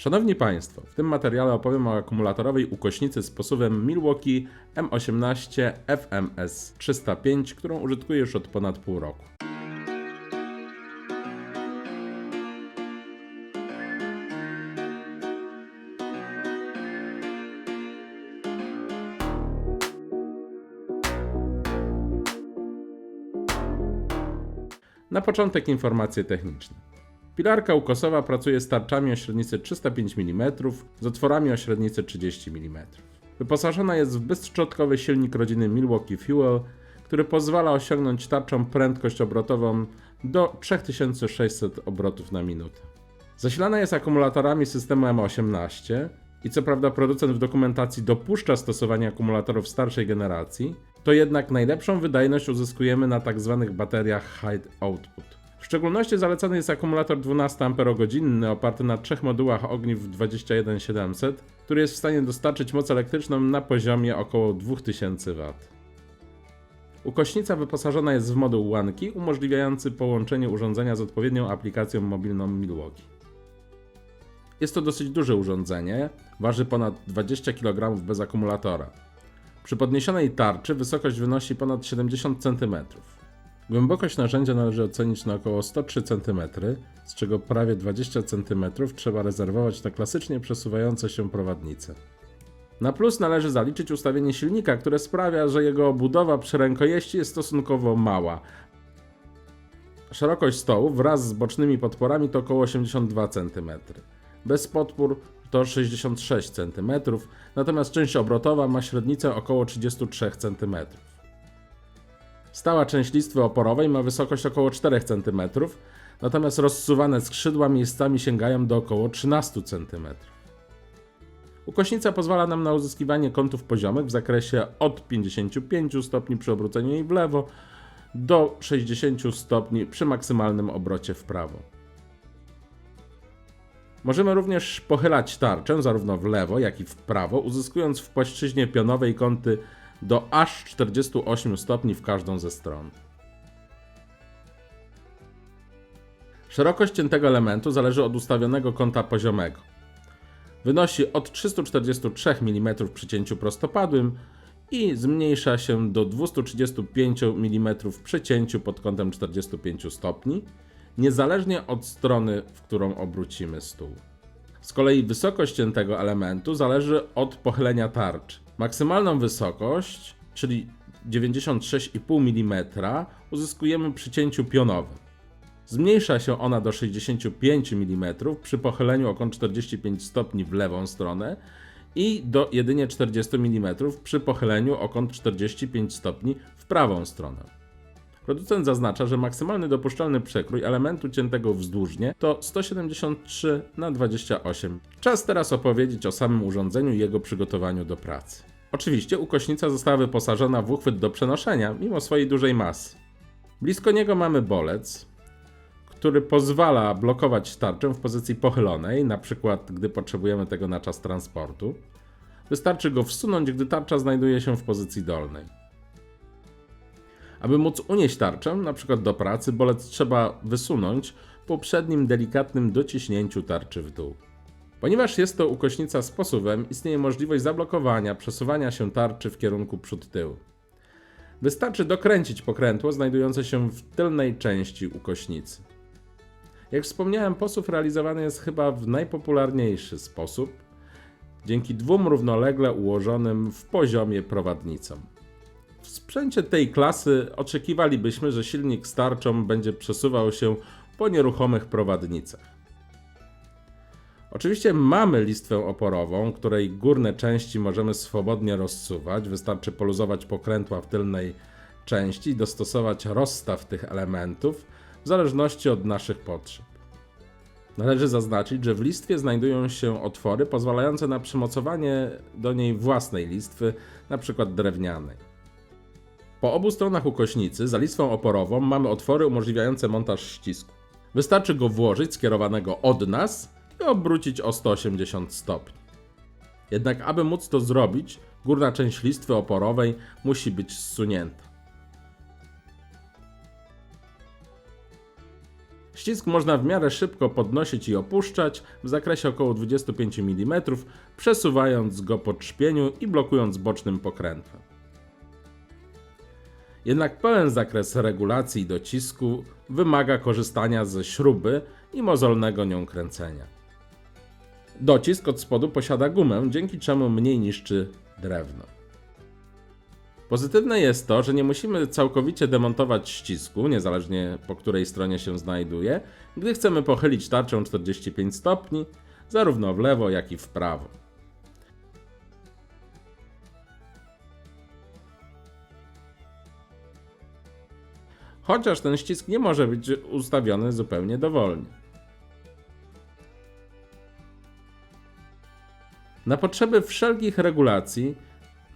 Szanowni Państwo, w tym materiale opowiem o akumulatorowej ukośnicy z posuwem Milwaukee M18 FMS 305, którą użytkuję już od ponad pół roku. Na początek informacje techniczne. Pilarka ukosowa pracuje z tarczami o średnicy 305 mm z otworami o średnicy 30 mm. Wyposażona jest w bezszczotkowy silnik rodziny Milwaukee Fuel, który pozwala osiągnąć tarczą prędkość obrotową do 3600 obrotów na minutę. Zasilana jest akumulatorami systemu M18 i co prawda producent w dokumentacji dopuszcza stosowanie akumulatorów starszej generacji, to jednak najlepszą wydajność uzyskujemy na tzw. bateriach High Output. W szczególności zalecany jest akumulator 12 Ah oparty na trzech modułach ogniw 21700, który jest w stanie dostarczyć moc elektryczną na poziomie około 2000 W. Ukośnica wyposażona jest w moduł łanki umożliwiający połączenie urządzenia z odpowiednią aplikacją mobilną Milwaukee. Jest to dosyć duże urządzenie, waży ponad 20 kg bez akumulatora. Przy podniesionej tarczy wysokość wynosi ponad 70 cm. Głębokość narzędzia należy ocenić na około 103 cm, z czego prawie 20 cm trzeba rezerwować na klasycznie przesuwające się prowadnice. Na plus należy zaliczyć ustawienie silnika, które sprawia, że jego obudowa przy rękojeści jest stosunkowo mała. Szerokość stołu wraz z bocznymi podporami to około 82 cm. Bez podpór to 66 cm, natomiast część obrotowa ma średnicę około 33 cm. Stała część listwy oporowej ma wysokość około 4 cm, natomiast rozsuwane skrzydła miejscami sięgają do około 13 cm. Ukośnica pozwala nam na uzyskiwanie kątów poziomych w zakresie od 55 stopni przy obróceniu jej w lewo do 60 stopni przy maksymalnym obrocie w prawo. Możemy również pochylać tarczę zarówno w lewo, jak i w prawo, uzyskując w płaszczyźnie pionowej kąty do aż 48 stopni w każdą ze stron. Szerokość ciętego elementu zależy od ustawionego kąta poziomego. Wynosi od 343 mm przy cięciu prostopadłym i zmniejsza się do 235 mm przy cięciu pod kątem 45 stopni, niezależnie od strony, w którą obrócimy stół. Z kolei wysokość ciętego elementu zależy od pochylenia tarczy. Maksymalną wysokość, czyli 96,5 mm, uzyskujemy przy cięciu pionowym. Zmniejsza się ona do 65 mm przy pochyleniu o kąt 45 stopni w lewą stronę i do jedynie 40 mm przy pochyleniu o kąt 45 stopni w prawą stronę. Producent zaznacza, że maksymalny dopuszczalny przekrój elementu ciętego wzdłużnie to 173 na 28. Czas teraz opowiedzieć o samym urządzeniu i jego przygotowaniu do pracy. Oczywiście ukośnica została wyposażona w uchwyt do przenoszenia, mimo swojej dużej masy. Blisko niego mamy bolec, który pozwala blokować tarczę w pozycji pochylonej, na przykład gdy potrzebujemy tego na czas transportu. Wystarczy go wsunąć, gdy tarcza znajduje się w pozycji dolnej. Aby móc unieść tarczę, np. do pracy, bolec trzeba wysunąć po przednim delikatnym dociśnięciu tarczy w dół. Ponieważ jest to ukośnica z posuwem, istnieje możliwość zablokowania przesuwania się tarczy w kierunku przód-tył. Wystarczy dokręcić pokrętło znajdujące się w tylnej części ukośnicy. Jak wspomniałem, posuw realizowany jest chyba w najpopularniejszy sposób, dzięki dwóm równolegle ułożonym w poziomie prowadnicom. W sprzęcie tej klasy oczekiwalibyśmy, że silnik z tarczą będzie przesuwał się po nieruchomych prowadnicach. Oczywiście mamy listwę oporową, której górne części możemy swobodnie rozsuwać. Wystarczy poluzować pokrętła w tylnej części i dostosować rozstaw tych elementów w zależności od naszych potrzeb. Należy zaznaczyć, że w listwie znajdują się otwory pozwalające na przymocowanie do niej własnej listwy, np. drewnianej. Po obu stronach ukośnicy za listwą oporową mamy otwory umożliwiające montaż ścisku. Wystarczy go włożyć skierowanego od nas i obrócić o 180 stopni. Jednak aby móc to zrobić, górna część listwy oporowej musi być zsunięta. Ścisk można w miarę szybko podnosić i opuszczać w zakresie około 25 mm, przesuwając go po trzpieniu i blokując bocznym pokrętłem. Jednak pełen zakres regulacji docisku wymaga korzystania ze śruby i mozolnego nią kręcenia. Docisk od spodu posiada gumę, dzięki czemu mniej niszczy drewno. Pozytywne jest to, że nie musimy całkowicie demontować ścisku, niezależnie po której stronie się znajduje, gdy chcemy pochylić tarczę 45 stopni, zarówno w lewo, jak i w prawo. Chociaż ten ścisk nie może być ustawiony zupełnie dowolnie. Na potrzeby wszelkich regulacji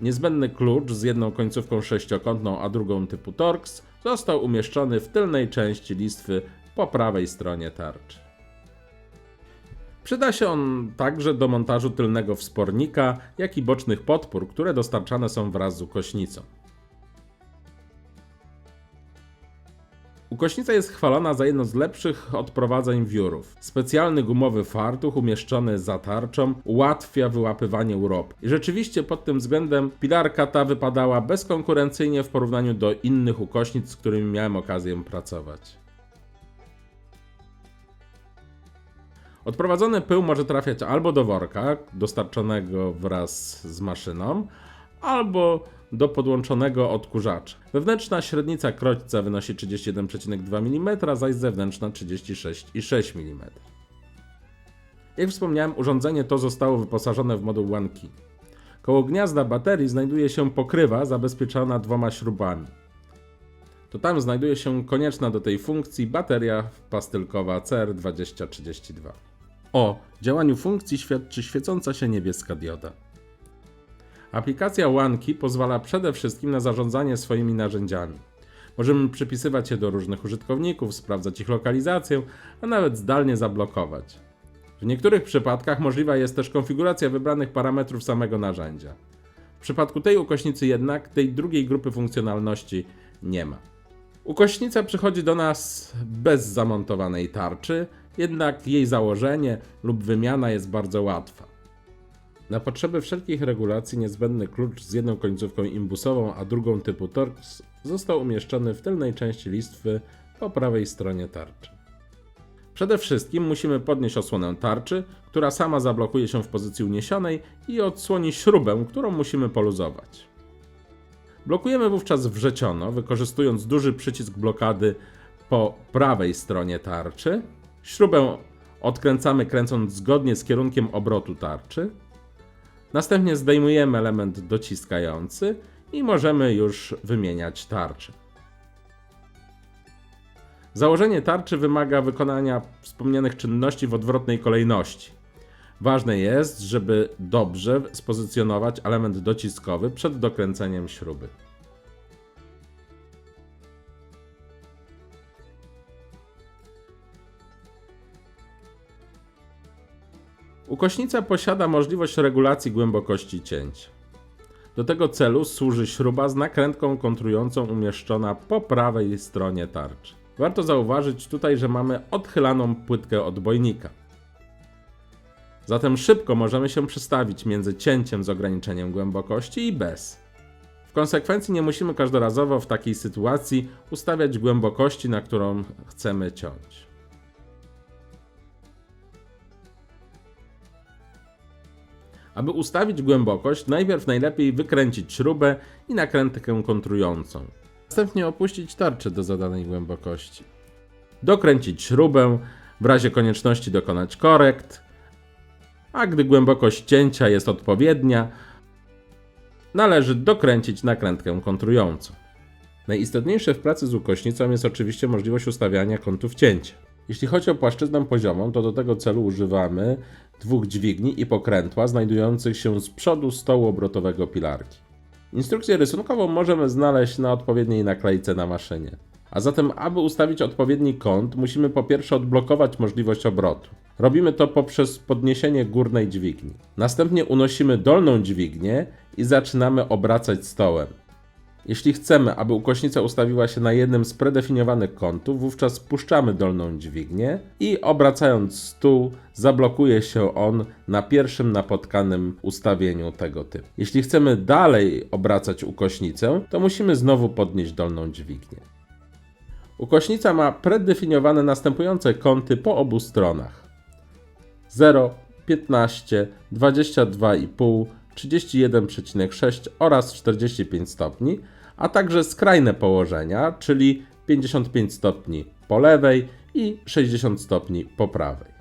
niezbędny klucz z jedną końcówką sześciokątną, a drugą typu Torx został umieszczony w tylnej części listwy po prawej stronie tarczy. Przyda się on także do montażu tylnego wspornika, jak i bocznych podpór, które dostarczane są wraz z ukośnicą. Ukośnica jest chwalona za jedno z lepszych odprowadzeń wiórów. Specjalny gumowy fartuch umieszczony za tarczą ułatwia wyłapywanie urop. I rzeczywiście pod tym względem pilarka ta wypadała bezkonkurencyjnie w porównaniu do innych ukośnic, z którymi miałem okazję pracować. Odprowadzony pył może trafiać albo do worka dostarczonego wraz z maszyną, albo do podłączonego odkurzacza. Wewnętrzna średnica kroćca wynosi 31,2 mm, zaś zewnętrzna 36,6 mm. Jak wspomniałem, urządzenie to zostało wyposażone w moduł One Key. Koło gniazda baterii znajduje się pokrywa zabezpieczona dwoma śrubami. To tam znajduje się konieczna do tej funkcji bateria pastylkowa CR2032. O działaniu funkcji świadczy świecąca się niebieska dioda. Aplikacja OneKey pozwala przede wszystkim na zarządzanie swoimi narzędziami. Możemy przypisywać je do różnych użytkowników, sprawdzać ich lokalizację, a nawet zdalnie zablokować. W niektórych przypadkach możliwa jest też konfiguracja wybranych parametrów samego narzędzia. W przypadku tej ukośnicy jednak tej drugiej grupy funkcjonalności nie ma. Ukośnica przychodzi do nas bez zamontowanej tarczy, jednak jej założenie lub wymiana jest bardzo łatwa. Na potrzeby wszelkich regulacji niezbędny klucz z jedną końcówką imbusową, a drugą typu Torx został umieszczony w tylnej części listwy po prawej stronie tarczy. Przede wszystkim musimy podnieść osłonę tarczy, która sama zablokuje się w pozycji uniesionej i odsłoni śrubę, którą musimy poluzować. Blokujemy wówczas wrzeciono, wykorzystując duży przycisk blokady po prawej stronie tarczy. Śrubę odkręcamy kręcąc zgodnie z kierunkiem obrotu tarczy. Następnie zdejmujemy element dociskający i możemy już wymieniać tarczę. Założenie tarczy wymaga wykonania wspomnianych czynności w odwrotnej kolejności. Ważne jest, żeby dobrze spozycjonować element dociskowy przed dokręceniem śruby. Ukośnica posiada możliwość regulacji głębokości cięcia. Do tego celu służy śruba z nakrętką kontrującą umieszczona po prawej stronie tarczy. Warto zauważyć tutaj, że mamy odchylaną płytkę odbojnika. Zatem szybko możemy się przestawić między cięciem z ograniczeniem głębokości i bez. W konsekwencji nie musimy każdorazowo w takiej sytuacji ustawiać głębokości, na którą chcemy ciąć. Aby ustawić głębokość, najpierw najlepiej wykręcić śrubę i nakrętkę kontrującą. Następnie opuścić tarczę do zadanej głębokości. Dokręcić śrubę, w razie konieczności dokonać korekt, a gdy głębokość cięcia jest odpowiednia, należy dokręcić nakrętkę kontrującą. Najistotniejsze w pracy z ukośnicą jest oczywiście możliwość ustawiania kątów cięcia. Jeśli chodzi o płaszczyznę poziomą, to do tego celu używamy dwóch dźwigni i pokrętła znajdujących się z przodu stołu obrotowego pilarki. Instrukcję rysunkową możemy znaleźć na odpowiedniej naklejce na maszynie. A zatem, aby ustawić odpowiedni kąt, musimy po pierwsze odblokować możliwość obrotu. Robimy to poprzez podniesienie górnej dźwigni. Następnie unosimy dolną dźwignię i zaczynamy obracać stołem. Jeśli chcemy, aby ukośnica ustawiła się na jednym z predefiniowanych kątów, wówczas puszczamy dolną dźwignię i obracając stół, zablokuje się on na pierwszym napotkanym ustawieniu tego typu. Jeśli chcemy dalej obracać ukośnicę, to musimy znowu podnieść dolną dźwignię. Ukośnica ma predefiniowane następujące kąty po obu stronach: 0, 15, 22,5, 31,6 oraz 45 stopni, a także skrajne położenia, czyli 55 stopni po lewej i 60 stopni po prawej.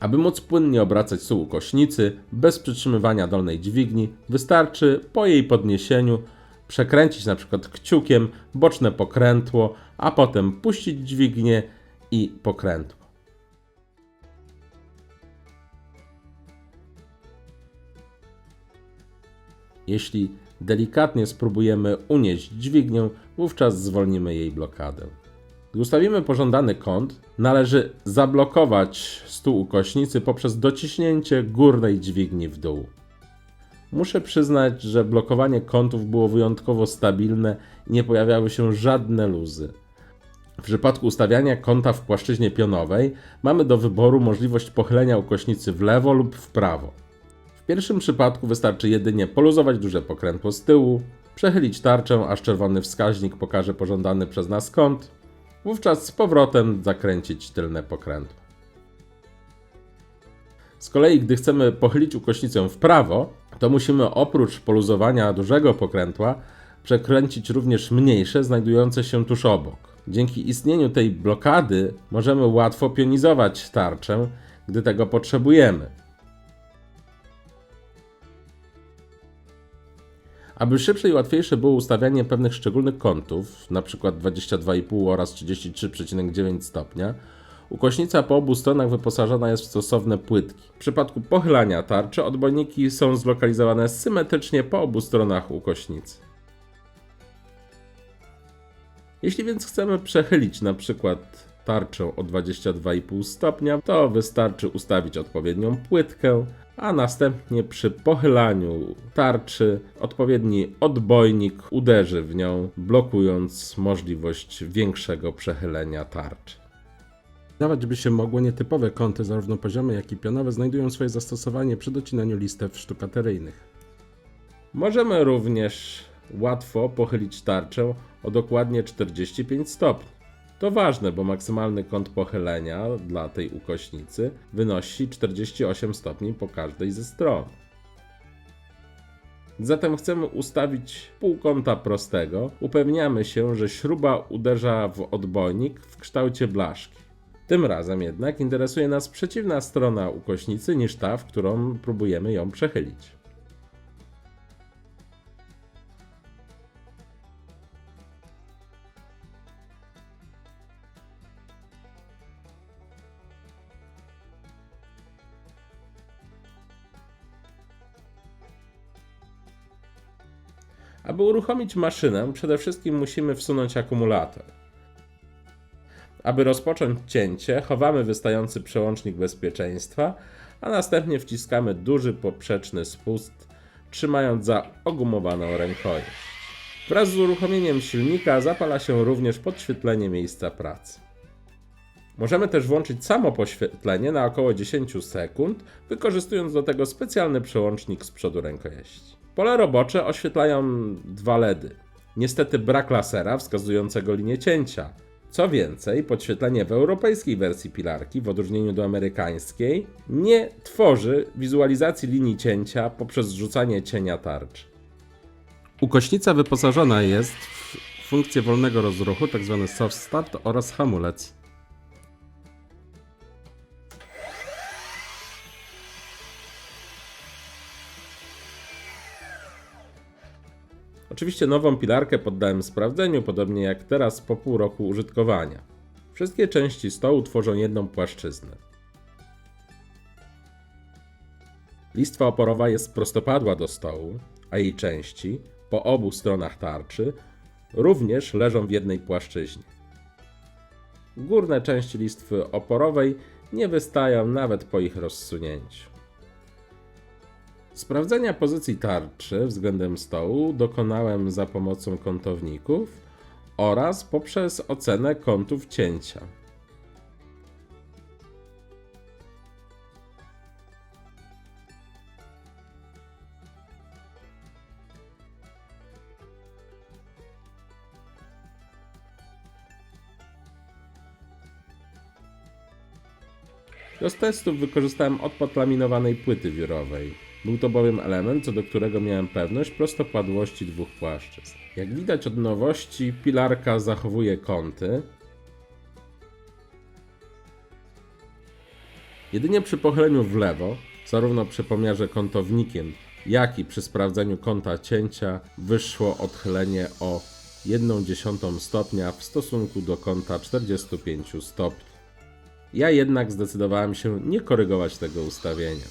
Aby móc płynnie obracać stół ukośnicy bez przytrzymywania dolnej dźwigni, wystarczy po jej podniesieniu przekręcić np. kciukiem boczne pokrętło, a potem puścić dźwignię i pokrętło. Jeśli delikatnie spróbujemy unieść dźwignię, wówczas zwolnimy jej blokadę. Gdy ustawimy pożądany kąt, należy zablokować stół ukośnicy poprzez dociśnięcie górnej dźwigni w dół. Muszę przyznać, że blokowanie kątów było wyjątkowo stabilne i nie pojawiały się żadne luzy. W przypadku ustawiania kąta w płaszczyźnie pionowej mamy do wyboru możliwość pochylenia ukośnicy w lewo lub w prawo. Pierwszym przypadku wystarczy jedynie poluzować duże pokrętło z tyłu, przechylić tarczę, aż czerwony wskaźnik pokaże pożądany przez nas kąt, wówczas z powrotem zakręcić tylne pokrętło. Z kolei, gdy chcemy pochylić ukośnicę w prawo, to musimy oprócz poluzowania dużego pokrętła przekręcić również mniejsze, znajdujące się tuż obok. Dzięki istnieniu tej blokady możemy łatwo pionizować tarczę, gdy tego potrzebujemy. Aby szybsze i łatwiejsze było ustawianie pewnych szczególnych kątów, np. 22,5 oraz 33,9 stopnia, ukośnica po obu stronach wyposażona jest w stosowne płytki. W przypadku pochylania tarczy odbojniki są zlokalizowane symetrycznie po obu stronach ukośnicy. Jeśli więc chcemy przechylić np. tarczę o 22,5 stopnia, to wystarczy ustawić odpowiednią płytkę, a następnie przy pochylaniu tarczy odpowiedni odbojnik uderzy w nią, blokując możliwość większego przechylenia tarczy. Dawać by się mogło nietypowe kąty, zarówno poziome, jak i pionowe, znajdują swoje zastosowanie przy docinaniu listew sztukateryjnych. Możemy również łatwo pochylić tarczę o dokładnie 45 stopni. To ważne, bo maksymalny kąt pochylenia dla tej ukośnicy wynosi 48 stopni po każdej ze stron. Zatem chcemy ustawić półkąta prostego. Upewniamy się, że śruba uderza w odbojnik w kształcie blaszki. Tym razem jednak interesuje nas przeciwna strona ukośnicy niż ta, w którą próbujemy ją przechylić. Aby uruchomić maszynę, przede wszystkim musimy wsunąć akumulator. Aby rozpocząć cięcie, chowamy wystający przełącznik bezpieczeństwa, a następnie wciskamy duży poprzeczny spust, trzymając za ogumowaną rękojeść. Wraz z uruchomieniem silnika zapala się również podświetlenie miejsca pracy. Możemy też włączyć samo poświetlenie na około 10 sekund, wykorzystując do tego specjalny przełącznik z przodu rękojeści. Pole robocze oświetlają dwa LEDy. Niestety brak lasera wskazującego linię cięcia. Co więcej, podświetlenie w europejskiej wersji pilarki, w odróżnieniu do amerykańskiej, nie tworzy wizualizacji linii cięcia poprzez zrzucanie cienia tarcz. Ukośnica wyposażona jest w funkcję wolnego rozruchu, tzw. soft start oraz hamulec. Oczywiście nową pilarkę poddałem sprawdzeniu, podobnie jak teraz po pół roku użytkowania. Wszystkie części stołu tworzą jedną płaszczyznę. Listwa oporowa jest prostopadła do stołu, a jej części, po obu stronach tarczy, również leżą w jednej płaszczyźnie. Górne części listwy oporowej nie wystają nawet po ich rozsunięciu. Sprawdzenia pozycji tarczy względem stołu dokonałem za pomocą kątowników oraz poprzez ocenę kątów cięcia. Do testów wykorzystałem odpad laminowanej płyty wiórowej. Był to bowiem element, co do którego miałem pewność prostopadłości dwóch płaszczyzn. Jak widać od nowości, pilarka zachowuje kąty. Jedynie przy pochyleniu w lewo, zarówno przy pomiarze kątownikiem, jak i przy sprawdzeniu kąta cięcia, wyszło odchylenie o 1,1 stopnia w stosunku do kąta 45 stopni. Ja jednak zdecydowałem się nie korygować tego ustawienia.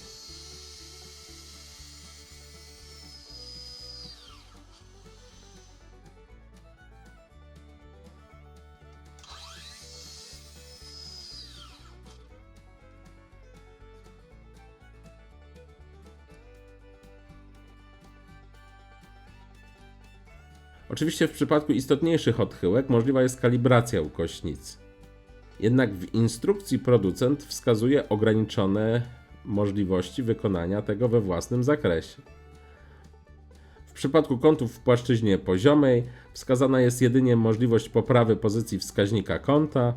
Oczywiście w przypadku istotniejszych odchyłek możliwa jest kalibracja ukośnicy. Jednak w instrukcji producent wskazuje ograniczone możliwości wykonania tego we własnym zakresie. W przypadku kątów w płaszczyźnie poziomej wskazana jest jedynie możliwość poprawy pozycji wskaźnika kąta.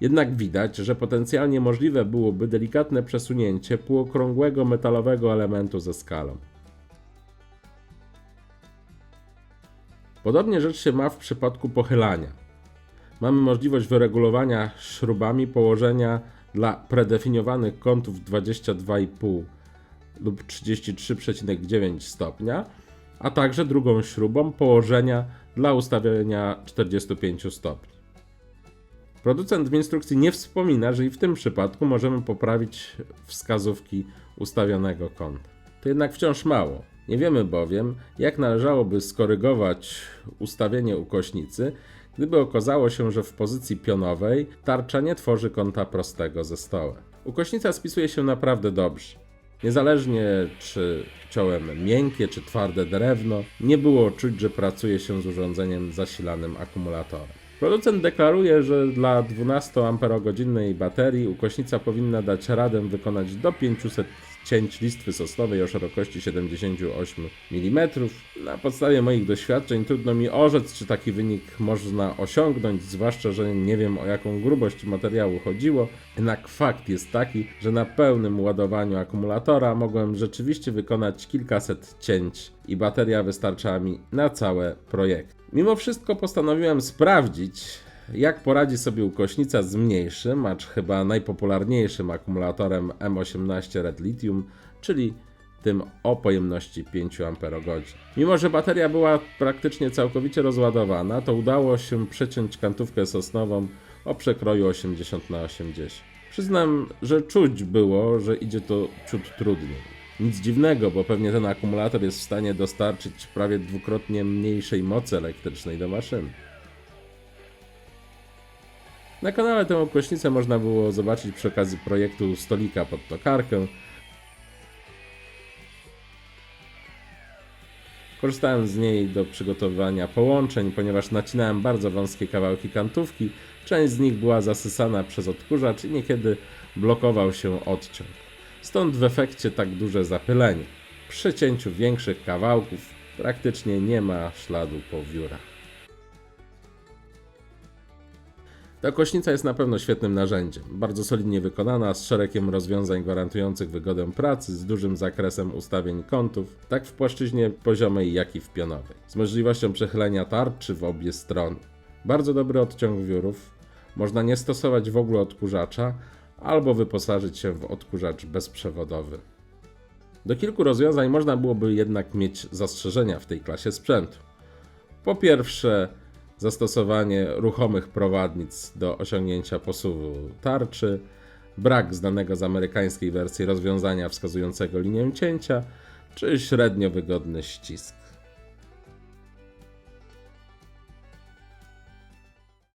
Jednak widać, że potencjalnie możliwe byłoby delikatne przesunięcie półokrągłego metalowego elementu ze skalą. Podobnie rzecz się ma w przypadku pochylania. Mamy możliwość wyregulowania śrubami położenia dla predefiniowanych kątów 22,5 lub 33,9 stopnia, a także drugą śrubą położenia dla ustawienia 45 stopni. Producent w instrukcji nie wspomina, że i w tym przypadku możemy poprawić wskazówki ustawionego kąta. To jednak wciąż mało. Nie wiemy bowiem, jak należałoby skorygować ustawienie ukośnicy, gdyby okazało się, że w pozycji pionowej tarcza nie tworzy kąta prostego ze stołem. Ukośnica spisuje się naprawdę dobrze. Niezależnie czy ciąłem miękkie czy twarde drewno, nie było czuć, że pracuje się z urządzeniem zasilanym akumulatorem. Producent deklaruje, że dla 12 Ah baterii ukośnica powinna dać radę wykonać do 500 cięć listwy sosnowej o szerokości 78 mm. Na podstawie moich doświadczeń trudno mi orzec, czy taki wynik można osiągnąć, zwłaszcza, że nie wiem o jaką grubość materiału chodziło. Jednak fakt jest taki, że na pełnym ładowaniu akumulatora mogłem rzeczywiście wykonać kilkaset cięć i bateria wystarczała mi na całe projekty. Mimo wszystko postanowiłem sprawdzić, jak poradzi sobie ukośnica z mniejszym, acz chyba najpopularniejszym akumulatorem M18 Red Lithium, czyli tym o pojemności 5 Ah. Mimo, że bateria była praktycznie całkowicie rozładowana, to udało się przeciąć kantówkę sosnową o przekroju 80 na 80. Przyznam, że czuć było, że idzie to ciut trudniej. Nic dziwnego, bo pewnie ten akumulator jest w stanie dostarczyć prawie dwukrotnie mniejszej mocy elektrycznej do maszyny. Na kanale tę okrośnicę można było zobaczyć przy okazji projektu stolika pod tokarkę. Korzystałem z niej do przygotowania połączeń, ponieważ nacinałem bardzo wąskie kawałki kantówki. Część z nich była zasysana przez odkurzacz i niekiedy blokował się odciąg. Stąd w efekcie tak duże zapylenie. Przy cięciu większych kawałków praktycznie nie ma śladu po wiórach. Ta kośnica jest na pewno świetnym narzędziem. Bardzo solidnie wykonana, z szeregiem rozwiązań gwarantujących wygodę pracy, z dużym zakresem ustawień kątów, tak w płaszczyźnie poziomej, jak i w pionowej. Z możliwością przechylenia tarczy w obie strony. Bardzo dobry odciąg wiórów. Można nie stosować w ogóle odkurzacza, albo wyposażyć się w odkurzacz bezprzewodowy. Do kilku rozwiązań można byłoby jednak mieć zastrzeżenia w tej klasie sprzętu. Po pierwsze, zastosowanie ruchomych prowadnic do osiągnięcia posuwu tarczy, brak znanego z amerykańskiej wersji rozwiązania wskazującego linię cięcia, czy średnio wygodny ścisk.